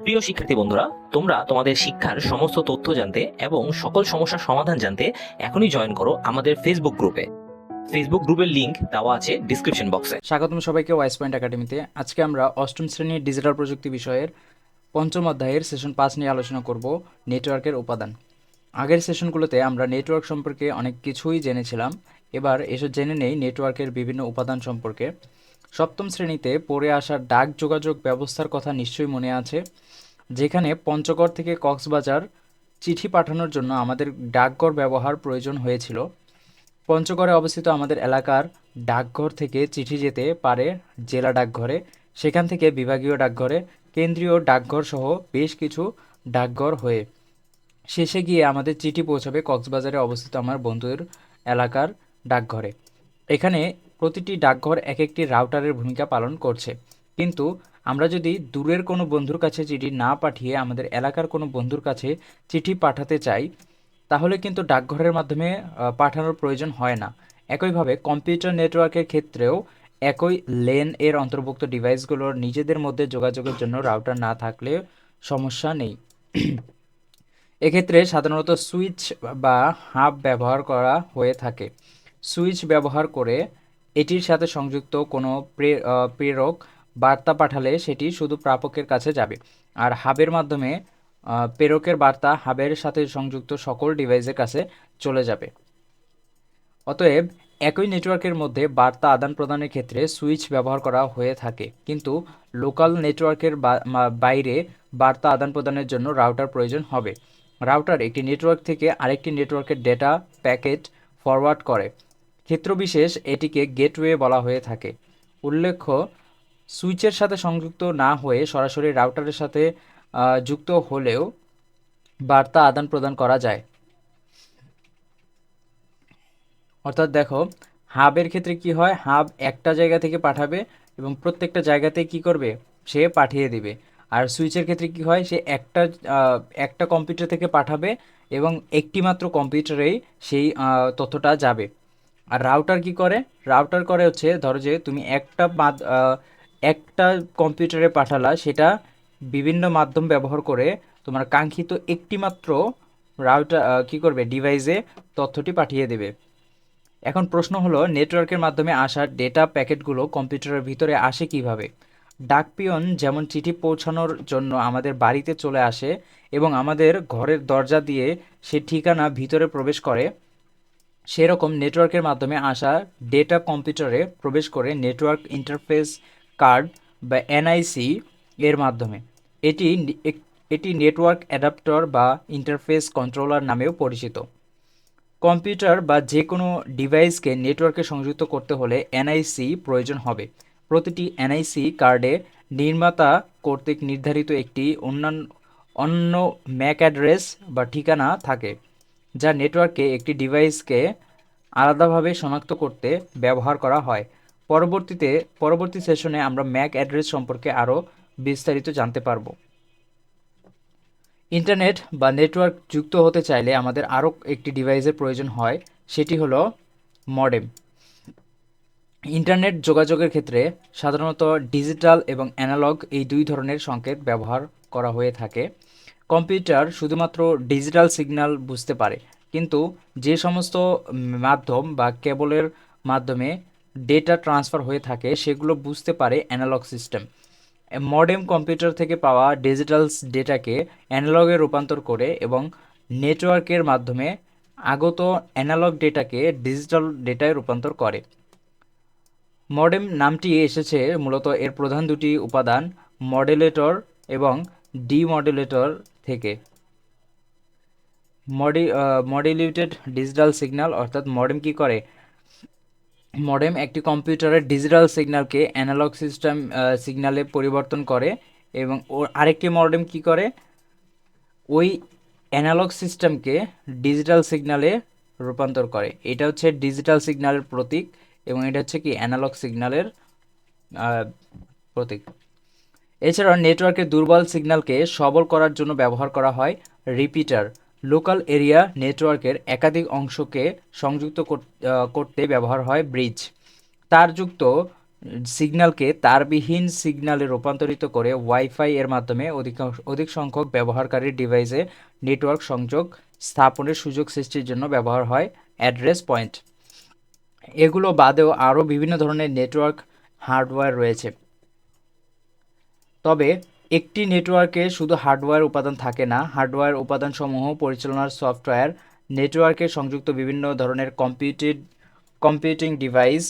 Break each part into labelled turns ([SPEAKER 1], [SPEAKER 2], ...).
[SPEAKER 1] প্রিয় শিক্ষার্থী বন্ধুরা, তোমরা তোমাদের শিক্ষার সমস্ত তথ্য জানতে এবং সকল সমস্যার সমাধান জানতে এখনই জয়েন করো আমাদের ফেসবুক গ্রুপে ফেসবুক গ্রুপের লিংক দেওয়া আছে ডিসক্রিপশন বক্সে
[SPEAKER 2] স্বাগতম সবাইকে ওয়াইস পয়েন্ট একাডেমিতে আজকে আমরা অষ্টম শ্রেণির ডিজিটাল প্রযুক্তি বিষয়ের পঞ্চম অধ্যায়ের সেশন পাঁচ নিয়ে আলোচনা করব নেটওয়ার্কের উপাদান। আগের সেশনগুলোতে আমরা নেটওয়ার্ক সম্পর্কে অনেক কিছুই জেনেছিলাম। এবার এসব জেনে নেই নেটওয়ার্কের বিভিন্ন উপাদান সম্পর্কে। সপ্তম শ্রেণীতে পড়ে আসা ডাক যোগাযোগ ব্যবস্থার কথা নিশ্চয়ই মনে আছে, যেখানে পঞ্চগড় থেকে কক্সবাজার চিঠি পাঠানোর জন্য আমাদের ডাকঘর ব্যবহার প্রয়োজন হয়েছিল। পঞ্চগড়ে অবস্থিত আমাদের এলাকার ডাকঘর থেকে চিঠি যেতে পারে জেলা ডাকঘরে, সেখান থেকে বিভাগীয় ডাকঘরে, কেন্দ্রীয় ডাকঘর সহ বেশ কিছু ডাকঘর হয়ে শেষে গিয়ে আমাদের চিঠি পৌঁছাবে কক্সবাজারে অবস্থিত আমার বন্ধুর এলাকার ডাকঘরে। এখানে প্রতিটি ডাকঘর এক একটি রাউটারের ভূমিকা পালন করছে। কিন্তু আমরা যদি দূরের কোনো বন্ধুর কাছে চিঠি না পাঠিয়ে আমাদের এলাকার কোনো বন্ধুর কাছে চিঠি পাঠাতে চাই, তাহলে কিন্তু ডাকঘরের মাধ্যমে পাঠানোর প্রয়োজন হয় না। একইভাবে কম্পিউটার নেটওয়ার্কের ক্ষেত্রেও একই লেন এর অন্তর্ভুক্ত ডিভাইসগুলোর নিজেদের মধ্যে যোগাযোগের জন্য রাউটার না থাকলে সমস্যা নেই। এক্ষেত্রে সাধারণত সুইচ বা হাব ব্যবহার করা হয়ে থাকে। সুইচ ব্যবহার করে এটির সাথে সংযুক্ত কোনো প্রে- প্রেরক বার্তা পাঠালে সেটি শুধু প্রাপকের কাছে যাবে। আর হাবের মাধ্যমে প্রেরকের বার্তা হাবের সাথে সংযুক্ত সকল ডিভাইসের কাছে চলে যাবে। অতএব, একই নেটওয়ার্কের মধ্যে বার্তা আদান প্রদানের ক্ষেত্রে সুইচ ব্যবহার করা হয়ে থাকে। কিন্তু লোকাল নেটওয়ার্কের বাইরে বার্তা আদান প্রদানের জন্য রাউটার প্রয়োজন হবে। রাউটার একটি নেটওয়ার্ক থেকে আরেকটি নেটওয়ার্কের ডেটা প্যাকেট ফরওয়ার্ড করে। ক্ষেত্রবিশেষ এটিকে গেটওয়ে বলা হয়ে থাকে। উল্লেখ্য, সুইচের সাথে সংযুক্ত না হয়ে সরাসরি রাউটারের সাথে যুক্ত হলেও বার্তা আদান প্রদান করা যায়। অর্থাৎ দেখো, হাবের ক্ষেত্রে কি হয়? হাব একটা জায়গা থেকে পাঠাবে এবং প্রত্যেকটা জায়গাতে কি করবে? সে পাঠিয়ে দিবে। আর সুইচের ক্ষেত্রে কি হয়? সে একটা একটা কম্পিউটার থেকে পাঠাবে এবং একটি মাত্র কম্পিউটারেই সেই তথ্যটা যাবে। আর রাউটার কি করে? রাউটার করে হচ্ছে, ধরো যে তুমি একটা একটা কম্পিউটারে পাঠালা, সেটা বিভিন্ন মাধ্যম ব্যবহার করে তোমার কাঙ্ক্ষিত একটি মাত্র রাউটার কি করবে? ডিভাইসে তথ্যটি পাঠিয়ে দেবে। এখন প্রশ্ন হলো নেটওয়ার্কের মাধ্যমে আসা ডেটা প্যাকেটগুলো কম্পিউটারের ভিতরে আসে কীভাবে? ডাকপিয়ন যেমন চিঠি পৌঁছানোর জন্য আমাদের বাড়িতে চলে আসে এবং আমাদের ঘরের দরজা দিয়ে সে ঠিকানা ভিতরে প্রবেশ করে সেরকম নেটওয়ার্কের মাধ্যমে আসা ডেটা কম্পিউটারে প্রবেশ করে নেটওয়ার্ক ইন্টারফেস কার্ড বা এনআইসি এর মাধ্যমে। এটি এটি নেটওয়ার্ক অ্যাডাপ্টর বা ইন্টারফেস কন্ট্রোলার নামেও পরিচিত। কম্পিউটার বা যে কোনো ডিভাইসকে নেটওয়ার্কে সংযুক্ত করতে হলে এনআইসি প্রয়োজন হবে। প্রতিটি এনআইসি কার্ডে নির্মাতা কর্তৃক নির্ধারিত একটি অন্যান্য অন্য ম্যাক অ্যাড্রেস বা ঠিকানা থাকে। যা নেটওয়ার্কে একটি ডিভাইসকে আলাদাভাবে শনাক্ত করতে ব্যবহার করা হয়। পরবর্তীতে, পরবর্তী সেশনে আমরা ম্যাক অ্যাড্রেস সম্পর্কে আরও বিস্তারিত জানতে পারব। ইন্টারনেট বা নেটওয়ার্ক যুক্ত হতে চাইলে আমাদের আরও একটি ডিভাইসের প্রয়োজন হয়, সেটি হলো মডেম। ইন্টারনেট যোগাযোগের ক্ষেত্রে সাধারণত ডিজিটাল এবং অ্যানালগ এই দুই ধরনের সংকেত ব্যবহার করা হয়ে থাকে। কম্পিউটার শুধুমাত্র ডিজিটাল সিগন্যাল বুঝতে পারে, কিন্তু যে সমস্ত মাধ্যম বা কেবলের মাধ্যমে ডেটা ট্রান্সফার হয়ে থাকে, সেগুলো বুঝতে পারে অ্যানালগ সিস্টেম। মডেম কম্পিউটার থেকে পাওয়া ডিজিটাল ডেটাকে অ্যানালগে রূপান্তর করে এবং নেটওয়ার্কের মাধ্যমে আগত অ্যানালগ ডেটাকে ডিজিটাল ডেটায় রূপান্তর করে। মডেম নামটি এসেছে মূলত এর প্রধান দুটি উপাদান, মডেলেটর এবং ডিমডেলেটর। থেকে। মডি মডেলিউটেড ডিজিটাল সিগন্যাল অর্থাৎ মডেম কি করে? মডেম একটি কম্পিউটারের ডিজিটাল সিগন্যালকে অ্যানালগ সিস্টেম সিগন্যালে পরিবর্তন করে এবং ওর আরেকটি মডেম কি করে? ওই অ্যানালগ সিস্টেমকে ডিজিটাল সিগন্যালে রূপান্তর করে। এটা হচ্ছে ডিজিটাল সিগন্যালের প্রতীক এবং এটা হচ্ছে কি? অ্যানালগ সিগন্যালের প্রতীক। এছাড়া নেটওয়ার্কের দুর্বল সিগন্যালকে সবল করার জন্য ব্যবহার করা হয় রিপিটার। লোকাল এরিয়া নেটওয়ার্কের একাধিক অংশকে সংযুক্ত করতে ব্যবহার হয় ব্রিজ। তারযুক্ত সিগন্যালকে তারবিহীন সিগন্যালে রূপান্তরিত করে ওয়াইফাই এর মাধ্যমে অধিকাংশ, অধিক সংখ্যক ব্যবহারকারীর ডিভাইসে নেটওয়ার্ক সংযোগ স্থাপনের সুযোগ সৃষ্টির জন্য ব্যবহার হয় অ্যাড্রেস পয়েন্ট। এগুলো বাদেও আরও বিভিন্ন ধরনের নেটওয়ার্ক হার্ডওয়্যার রয়েছে। তবে একটি নেটওয়ার্কে শুধু হার্ডওয়্যার উপাদান থাকে না, হার্ডওয়্যার উপাদানসমূহ পরিচালনার সফটওয়্যার, নেটওয়ার্কে সংযুক্ত বিভিন্ন ধরনের কম্পিউটেড, কম্পিউটিং ডিভাইস,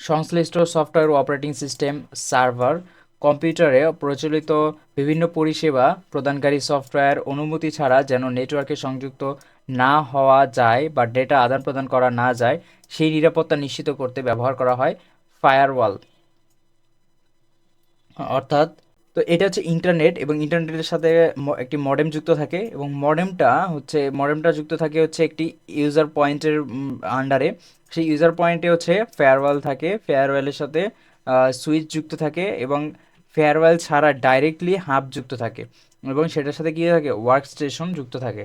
[SPEAKER 2] সংশ্লিষ্ট সফটওয়্যার অপারেটিং সিস্টেম, সার্ভার, কম্পিউটারে প্রচলিত বিভিন্ন পরিষেবা প্রদানকারী সফটওয়্যার, অনুমতি ছাড়া যেন নেটওয়ার্কে সংযুক্ত না হওয়া যায় বা ডেটা আদান প্রদান করা না যায়, সেই নিরাপত্তা নিশ্চিত করতে ব্যবহার করা হয় ফায়ারওয়াল অর্থাৎ, তো এটা হচ্ছে ইন্টারনেট এবং ইন্টারনেটের সাথে একটি মডেম যুক্ত থাকে এবং মডেমটা হচ্ছে মডেমটা যুক্ত থাকে হচ্ছে একটি ইউজার পয়েন্টের আন্ডারে সেই ইউজার পয়েন্টে হচ্ছে ফেয়ারওয়েল থাকে ফেয়ারওয়েলের সাথে সুইচ যুক্ত থাকে এবং ফেয়ারওয়েল ছাড়া ডাইরেক্টলি হাব যুক্ত থাকে এবং সেটার সাথে কী থাকে ওয়ার্ক স্টেশন যুক্ত থাকে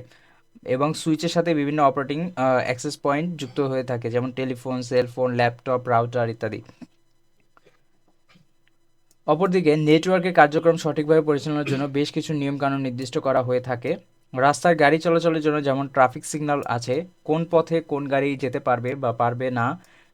[SPEAKER 2] এবং সুইচের সাথে বিভিন্ন অপারেটিং অ্যাক্সেস পয়েন্ট যুক্ত হয়ে থাকে, যেমন টেলিফোন সেলফোন ল্যাপটপ রাউটার ইত্যাদি। অপরদিকে নেটওয়ার্কের কার্যক্রম সঠিকভাবে পরিচালনার জন্য বেশ কিছু নিয়মকানুন নির্দিষ্ট করা হয়ে থাকে। রাস্তার গাড়ি চলাচলের জন্য যেমন ট্রাফিক সিগন্যাল আছে, কোন পথে কোন গাড়ি যেতে পারবে বা পারবে না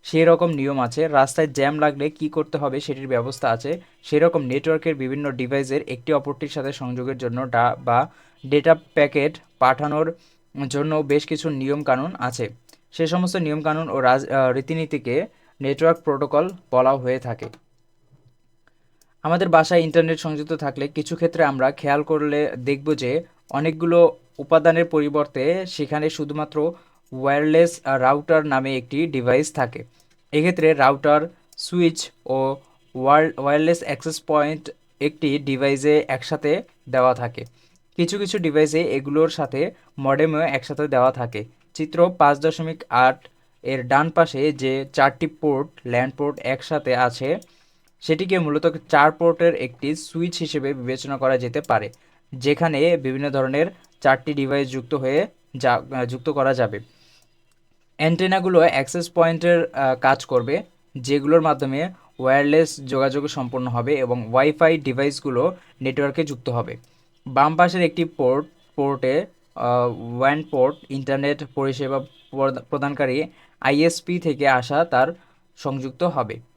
[SPEAKER 2] সেই রকম নিয়ম আছে। রাস্তায় জ্যাম লাগলে কি করতে হবে সেটির ব্যবস্থা আছে। সেরকম নেটওয়ার্কের বিভিন্ন ডিভাইসের একটি অপরটির সাথে সংযোগের জন্য ডা বা ডেটা প্যাকেট পাঠানোর জন্য বেশ কিছু নিয়মকানুন আছে। সে সমস্ত নিয়মকানুন ও রাজ রীতিনীতিকে নেটওয়ার্ক প্রোটোকল বলা হয়ে থাকে। আমাদের বাসায় ইন্টারনেট সংযুক্ত থাকলে কিছু ক্ষেত্রে আমরা খেয়াল করলে দেখব যে অনেকগুলো উপাদানের পরিবর্তে সেখানে শুধুমাত্র ওয়্যারলেস রাউটার নামে একটি ডিভাইস থাকে। এক্ষেত্রে রাউটার সুইচ ও ওয়্যারলেস অ্যাক্সেস পয়েন্ট একটি ডিভাইসে একসাথে দেওয়া থাকে। কিছু কিছু ডিভাইসে এগুলোর সাথে মডেমও একসাথে দেওয়া থাকে। চিত্র পাঁচ দশমিক আট এর ডান পাশে যে চারটি পোর্ট ল্যান্ড পোর্ট একসাথে আছে সেটিকে মূলত চার পোর্টের একটি সুইচ হিসেবে বিবেচনা করা যেতে পারে, যেখানে বিভিন্ন ধরনের চারটি ডিভাইস যুক্ত হয়ে যা, যুক্ত করা যাবে। অ্যান্টেনাগুলো অ্যাক্সেস পয়েন্টের কাজ করবে, যেগুলোর মাধ্যমে ওয়্যারলেস যোগাযোগ সম্পন্ন হবে এবং ওয়াইফাই ডিভাইসগুলো নেটওয়ার্কে যুক্ত হবে। বাম পাশের একটি পোর্ট, পোর্টে ওয়ান পোর্ট, ইন্টারনেট পরিষেবা প্রদ- প্রদানকারী আইএসপি থেকে আসা তার সংযুক্ত হবে।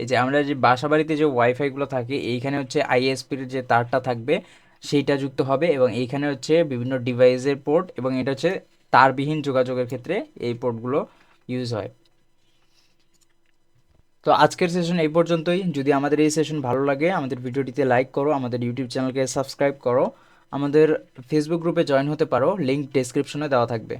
[SPEAKER 2] এই যে আমরা যে বাসা বাড়িতে যে ওয়াইফাইগুলো থাকে, এইখানে হচ্ছে আইএসপির যে তারটা থাকবে, সেইটা যুক্ত হবে এবং এইখানে হচ্ছে বিভিন্ন ডিভাইসের পোর্ট এবং এটা হচ্ছে তারবিহীন যোগাযোগের ক্ষেত্রে এই পোর্টগুলো ইউজ হয়। তো আজকের সেশন এই পর্যন্তই। যদি আমাদের এই সেশন ভালো লাগে, আমাদের ভিডিওটিতে লাইক করো, আমাদের ইউটিউব চ্যানেলকে সাবস্ক্রাইব করো, আমাদের ফেসবুক গ্রুপে জয়েন হতে পারো লিঙ্ক ডেসক্রিপশনে দেওয়া থাকবে।